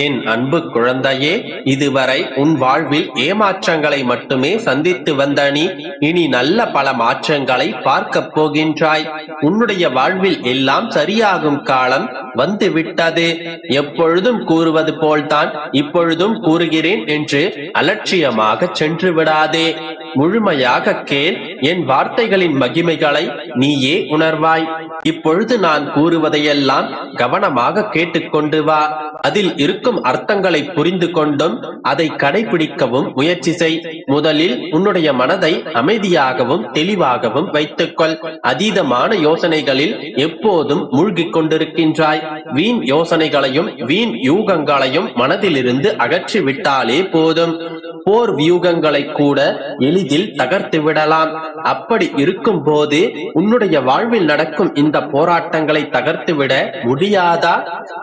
என் அன்பு குழந்தையே இதுவரை உன் வாழ்வில் ஏமாற்றங்களை மட்டுமே சந்தித்து வந்த நீ இனி நல்ல பல மாற்றங்களை பார்க்கப் போகின்றாய். உன்னுடைய வாழ்வில் எல்லாம் சரியாகும் காலம் வந்து விட்டது எப்பொழுதும் கூறுவது போல்தான் இப்பொழுதும் கூறுகிறேன் என்று அலட்சியமாக சென்று விடாதே. முழுமையாக கேள். என் வார்த்தைகளின் மகிமைகளை நீயே உணர்வாய். இப்பொழுது நான் கூறுவதையெல்லாம் கவனமாக கேட்டுக்கொண்டு வா. அதில் இருக்கும் அர்த்தங்களை புரிந்து கொண்டும் அதை கடைபிடிக்கவும் முயற்சி செய். முதலில் உன்னுடைய மனதை அமைதியாகவும் தெளிவாகவும் வைத்துக்கொள். அதீதமான யோசனைகளில் எப்போதும் மூழ்கிக் கொண்டிருக்கின்றாய். வீண் யோசனைகளையும் வீண் யூகங்களையும் மனதிலிருந்து அகற்றி விட்டாலே போதும். போர் வியூகங்களை கூட எளிதில் தகர்த்து விடலாம். அப்படி இருக்கும் போது உன்னுடைய வாழ்வில் நடக்கும் இந்த போராட்டங்களை தகர்த்துவிட முடியாதா?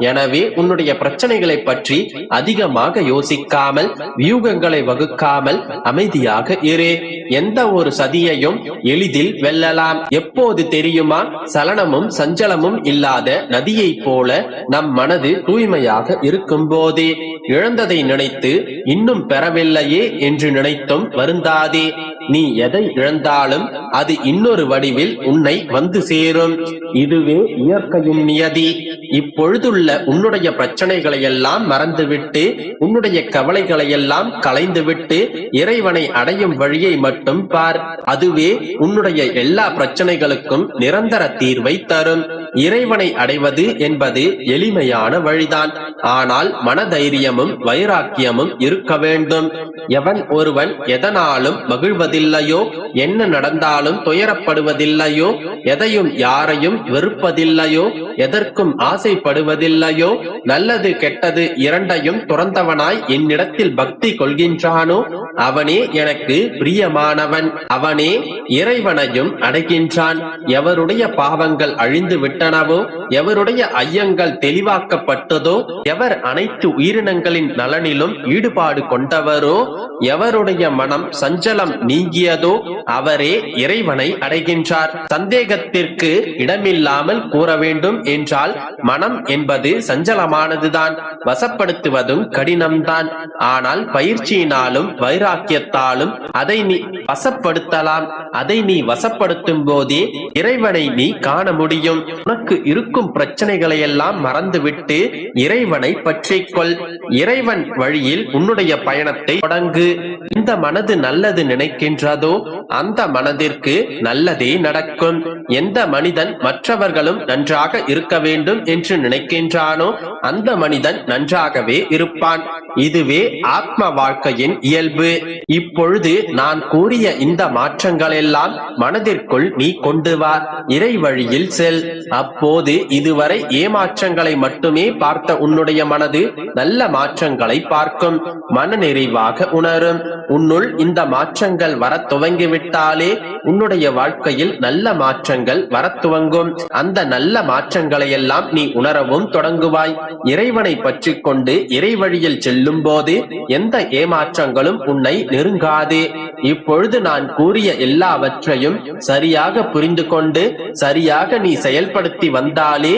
எனவே உன்னுடைய பிரச்சனைகளை பற்றி அதிகமாக யோசிக்காமல் வியூகங்களை வகுக்காமல் அமைதியாக இரு. எந்த ஒரு சதியையும் எளிதில் வெல்லலாம். எப்போது தெரியுமா? சலனமும் சஞ்சலமும் இல்லாத நதியைப் போல நம் மனது தூய்மையாக இருக்கும் போதே இழந்ததை நினைத்து இன்னும் பெறவில்லை இல்லையே என்று நினைத்தும் வருந்தாதே. நீ எதை இழந்தாலும் அது இன்னொரு வடிவில் உன்னை வந்து சேரும். இதுவே இயற்கையின் நியதி. இப்பொழுதுள்ள உன்னுடைய பிரச்சனைகளை எல்லாம் மறந்துவிட்டு உன்னுடைய கவலைகளை எல்லாம் களைந்துவிட்டு இறைவனை அடையும் வழியை மட்டும் பார். அதுவே உன்னுடைய எல்லா பிரச்சனைகளுக்கும் நிரந்தர தீர்வை தரும். இறைவனை அடைவது என்பது எளிமையான வழிதான். ஆனால் மனதைரியமும் வைராக்கியமும் இருக்க வேண்டும். எவன் ஒருவன் எதனாலும் மகிழ்வதில்லையோ என்ன நடந்தாலும் துயரப்படுவதில்லையோ எதையும் யாரையும் வெறுப்பதில்லையோ எதற்கும் ஆசைப்படுவதில்லையோ நல்லது கெட்டது இரண்டையும் துறந்தவனாய் என்னிடத்தில் பக்தி கொள்கின்றானோ அவனே எனக்கு பிரியமானவன். அவனே இறைவனையும் அடைகின்றான். எவருடைய பாவங்கள் அழிந்து விட்டனவோ எவருடைய ஐயங்கள் தெளிவாக்கப்பட்டதோ எவர் அனைத்து உயிரினங்களின் நலனிலும் ஈடுபாடு கொண்டவரோ எவருடைய மனம் சஞ்சலம் நீங்கியதோ அவரே இறைவனை அடைகின்றார். சந்தேகத்திற்கு இடமில்லாமல் கூற வேண்டும் என்றால் மனம் என்பது சஞ்சலமானதுதான் வசப்படுத்துவதும் கடினம்தான். ஆனால் பயிற்சியினாலும் வைராக்கியத்தாலும் அதை நீ வசப்படுத்தலாம். அதை நீ வசப்படுத்தும் போதே இறைவனை நீ காண முடியும். உனக்கு இருக்கும் பிரச்சனைகளை எல்லாம் மறந்துவிட்டு இறைவனை பற்றிக்கொள். இறைவன் வழியில் உன்னுடைய பயணத்தை தொடங்கு. இந்த மனது நல்லது நினைக்கின்றதோ அந்த மனதிற்கு நல்லதே நடக்கும். எந்த மனிதன் மற்றவர்களும் நன்றாக இருக்க வேண்டும் என்று நினைக்கின்றானோ அந்த மனிதன் நன்றாகவே இருப்பான். இதுவே ஆத்ம வாழ்க்கையின் இயல்பு. இப்பொழுது நான் கூறிய இந்த மாற்றங்கள் எல்லாம் மனதிற்குள் நீ கொண்டு வா இறை வழியில் செல். அப்போது இதுவரை ஏமாற்றங்களை மட்டுமே பார்த்த உன்னுடைய மனது நல்ல மாற்றங்களை பார்க்கும். மன நிறைவாக உணரும். உன்னுள் இந்த மாற்றங்கள் வர துவங்கிவிட்டாலே உன்னுடைய வாழ்க்கையில் நல்ல மாற்றங்கள் மாற்றங்கள் வரத்துவங்கும். அந்த நல்ல மாற்றங்களையெல்லாம் நீ உணரவும் தொடங்குவாய். இறைவனை பற்றி கொண்டு இறை வழியில் செல்லும் போது எந்த ஏமாற்றங்களும் உன்னை நெருங்காது. இப்பொழுது நான் கூறிய எல்லாவற்றையும் சரியாக புரிந்து கொண்டு சரியாக நீ செயல்படுத்தி வந்தாலே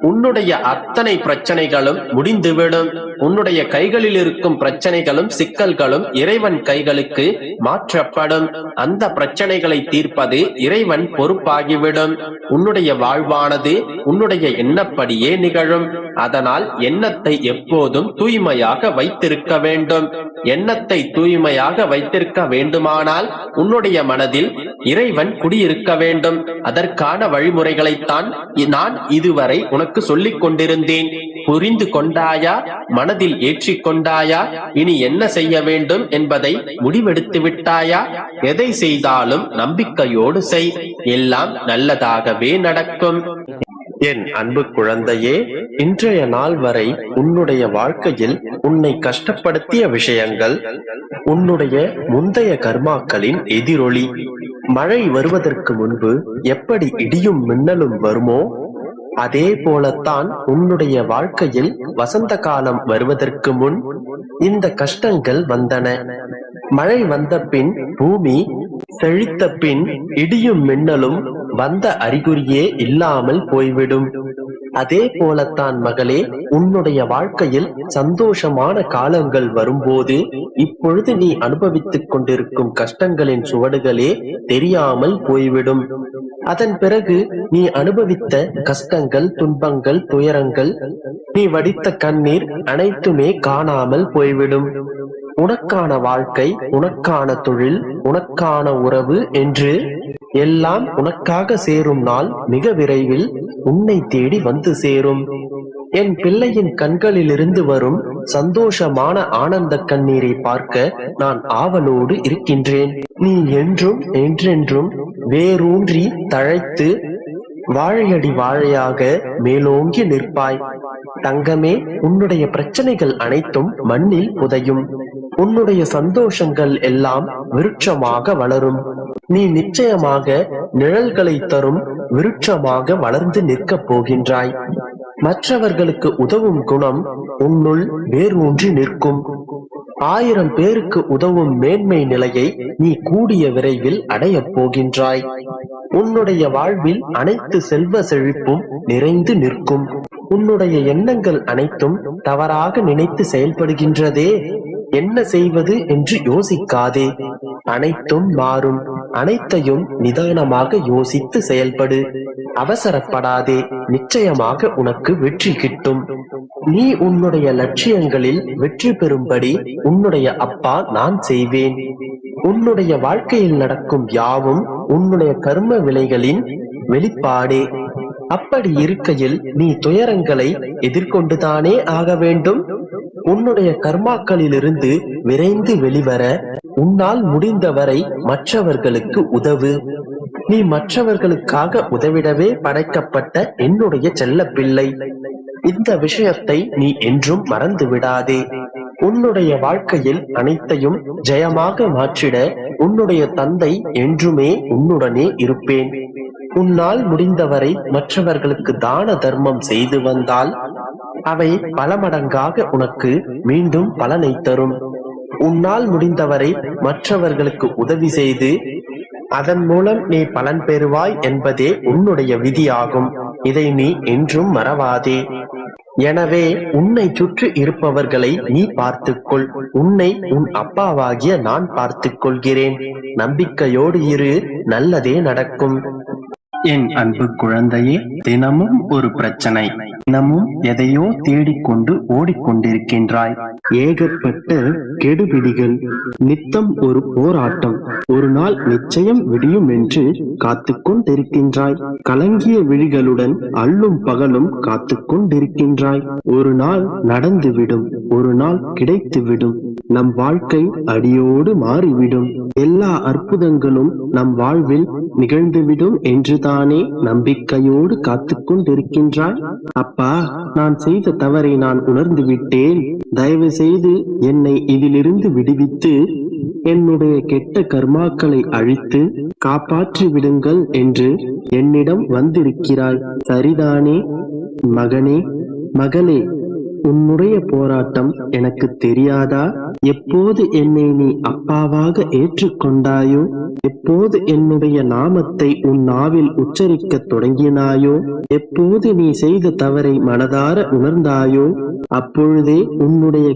உன்னுடைய அத்தனை பிரச்சனைகளும் முடிந்துவிடும். உன்னுடைய கைகளில் இருக்கும் பிரச்சனைகளும் சிக்கல்களும் இறைவன் கைகளுக்கு மாற்றப்படும். அந்த பிரச்சனைகளை தீர்ப்பது இறைவன் பொறுப்பாகிவிடும். உன்னுடைய வாழ்வானது உன்னுடைய எண்ணப்படியே நிகழும். அதனால் எண்ணத்தை எப்போதும் தூய்மையாக வைத்திருக்க வேண்டும். எண்ணத்தை தூய்மையாக வைத்திருக்க வேண்டுமானால் உன்னுடைய மனதில் இறைவன் குடியிருக்க வேண்டும். அதற்கான வழிமுறைகளைத்தான் நான் இதுவரை உனக்கு சொல்லிக் கொண்டிருந்தேன். புரிந்து கொண்டாயா? மனதில் ஏற்றிக் கொண்டாயா? இனி என்ன செய்ய வேண்டும் என்பதை முடிவெடுத்து விட்டாயா? எதை செய்தாலும் நம்பிக்கையோடு செய். எல்லாம் நல்லதாகவே நடக்கும். என் அன்பு குழந்தையே இன்றைய நாள் வரை உன்னுடைய வாழ்க்கையில் உன்னை கஷ்டப்படுத்திய விஷயங்கள் உன்னுடைய முந்தைய கர்மாக்களின் எதிரொலி. மழை வருவதற்கு முன்பு எப்படி இடியும் மின்னலும் வருமோ அதே போலத்தான் உன்னுடைய வாழ்க்கையில் வசந்த காலம் வருவதற்கு முன் இந்த கஷ்டங்கள் வந்தன. மழை வந்த பின் பூமி செழித்த பின் இடியும் மின்னலும் வந்த அறிகுறியே இல்லாமல் போய்விடும். அதே போலத்தான் மகளே உன்னுடைய வாழ்க்கையில் சந்தோஷமான காலங்கள் வரும்போது இப்பொழுது நீ அனுபவித்துக் கொண்டிருக்கும் கஷ்டங்களின் சுவடுகளே தெரியாமல் போய்விடும். அதன் பிறகு நீ அனுபவித்த கஷ்டங்கள் துன்பங்கள் துயரங்கள் நீ வடித்த கண்ணீர் அனைத்துமே காணாமல் போய்விடும். உனக்கான வாழ்க்கை உனக்கான தொழில் உனக்கான உறவு என்று எல்லாம் உனக்காக சேரும் நாள் மிக விரைவில் உன்னை தேடி வந்து சேரும். என் பிள்ளையின் கண்களிலிருந்து வரும் சந்தோஷமான ஆனந்த கண்ணீரை பார்க்க நான் ஆவலோடு இருக்கின்றேன். நீ என்றும் என்றென்றும் வேரூன்றி தழைத்து வாழையடி வாழையாக மேலோங்கி நிற்பாய். தங்கமே உன்னுடைய பிரச்சனைகள் அனைத்தும் மண்ணில் புதையும். உன்னுடைய சந்தோஷங்கள் எல்லாம் விருட்சமாக வளரும். நீ நிச்சயமாக நிழல்களை தரும் விருட்சமாக வளர்ந்து நிற்கப் போகின்றாய். மற்றவர்களுக்கு உதவும் குணம் உன்னுள் வேரூன்றி நிற்கும். ஆயிரம் பேருக்கு உதவும் மேன்மை நிலையை நீ கூடிய விரைவில் அடையப் போகின்றாய். உன்னுடைய வாழ்வில் அனைத்து செல்வ செழிப்பும் நிறைந்து நிற்கும். உன்னுடைய எண்ணங்கள் அனைத்தும் தவறாக நினைத்து செயல்படுகின்றதே என்ன செய்வது என்று யோசிக்காதே. அனைத்தும் மாறும். அனைத்தையும் நிதானமாக யோசித்து செயல்படு. அவசரப்படாதே. நிச்சயமாக உனக்கு வெற்றி கிட்டும். நீ உன்னுடைய லட்சியங்களில் வெற்றி பெறும்படி உன்னுடைய அப்பா நான் செய்வேன். உன்னுடைய வாழ்க்கையில் நடக்கும் யாவும் உன்னுடைய கர்ம விலைகளின் வெளிப்பாடே. அப்படி இருக்கையில் நீ துயரங்களை எதிர்கொண்டுதானே ஆக வேண்டும்? உன்னுடைய கர்மாக்களிலிருந்து விரைந்து வெளிவர உன்னால் முடிந்தவரை மற்றவர்களுக்கு உதவு. நீ மற்றவர்களுக்காக உதவிடவே படைக்கப்பட்ட என்னுடைய செல்ல பிள்ளை இந்த விஷயத்தை நீ என்றும் மறந்து விடாதே உன்னுடைய வாழ்க்கையில் அனைத்தையும் ஜெயமாக மாற்றிட உன்னுடைய தந்தை என்றுமே உன்னுடனே இருப்பேன். உன்னால் முடிந்தவரை மற்றவர்களுக்கு தான தர்மம் செய்து வந்தால் அவை பல மடங்காக உனக்கு மீண்டும் பலனை தரும். உன்னால் முடிந்தவரை மற்றவர்களுக்கு உதவி செய்து அதன் மூலம் நீ பலன் பெறுவாய் என்பதே உன்னுடைய விதியாகும். இதை நீ என்றும் மறவாதே. எனவே உன்னை சுற்றி இருப்பவர்களை நீ பார்த்துக்கொள். உன்னை உன் அப்பாவாகிய நான் பார்த்துக் கொள்கிறேன் நம்பிக்கையோடு இரு நல்லதே நடக்கும். என் அன்பு குழந்தையே தினமும் ஒரு பிரச்சனை. தினமும் எதையோ தேடிக்கொண்டு ஓடிக்கொண்டிருக்கின்றாய். ஏகப்பட்ட கெடுபிடிகள். நித்தம் ஒரு போராட்டம். ஒரு நாள் நிச்சயம் விடியும் என்று காத்து கொண்டிருக்கின்றாய் கலங்கிய விழிகளுடன் அள்ளும் பகலும் காத்து கொண்டிருக்கின்றாய் ஒரு நாள் நடந்துவிடும். ஒரு நாள் கிடைத்துவிடும். நம் வாழ்க்கை அடியோடு மாறிவிடும். எல்லா அற்புதங்களும் நம் வாழ்வில் நிகழ்ந்துவிடும் என்றுதானே நம்பிக்கையோடு காத்து கொண்டிருக்கின்றாய்? அப்பா நான் செய்த தவறை நான் உணர்ந்து விட்டேன். தயவு செய்து என்னை இதிலிருந்து விடுவித்து என்னுடைய கெட்ட கர்மாக்களை அழித்து காப்பாற்றி விடுங்கள் என்று என்னிடம் வந்திருக்கிறாய். சரிதானே? மகனே மகளே உன்னுடைய போராட்டம் எனக்கு தெரியாதா? எப்போது என்னை நீ அப்பாவாக ஏற்றுக்கொண்டாயோ? எப்போது என்னுடைய நாமத்தை உன் நாவில் உச்சரிக்கத் தொடங்கினாயோ? எப்போது நீ செய்த தவறை மனதார உணர்ந்தாயோ? அப்பொழுதே உன்னுடைய